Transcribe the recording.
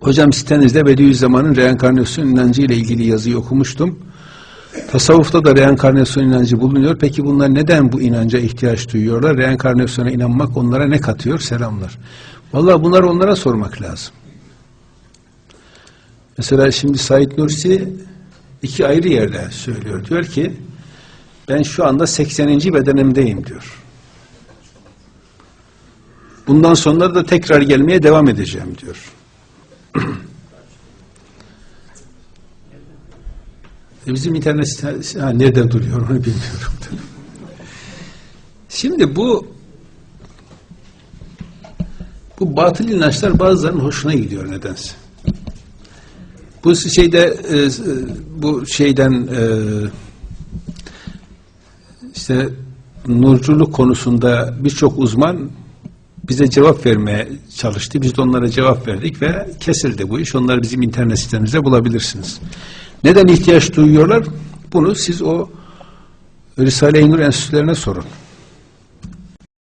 Hocam sitenizde Bediüzzaman'ın reenkarnasyon inancı ile ilgili yazıyı okumuştum. Tasavvufta da reenkarnasyon inancı bulunuyor. Peki bunlar neden bu inanca ihtiyaç duyuyorlar? Reenkarnasyona inanmak onlara ne katıyor? Selamlar. Vallahi bunları onlara sormak lazım. Mesela şimdi Said Nursi iki ayrı yerde söylüyor. Diyor ki ben şu anda 80. bedenimdeyim diyor. Bundan sonra da tekrar gelmeye devam edeceğim diyor. Bizim internet sitesi ha, nerede duruyor onu bilmiyorum. Şimdi bu bu batıl inançlar bazılarının hoşuna gidiyor nedense. Bu şeyde e, e, bu şeyden e, işte nurculuk konusunda birçok uzman bize cevap vermeye çalıştı. Biz de onlara cevap verdik ve kesildi bu iş. Onları bizim internet sitemizde bulabilirsiniz. Neden ihtiyaç duyuyorlar? Bunu siz o Risale-i Nur enstitülerine sorun.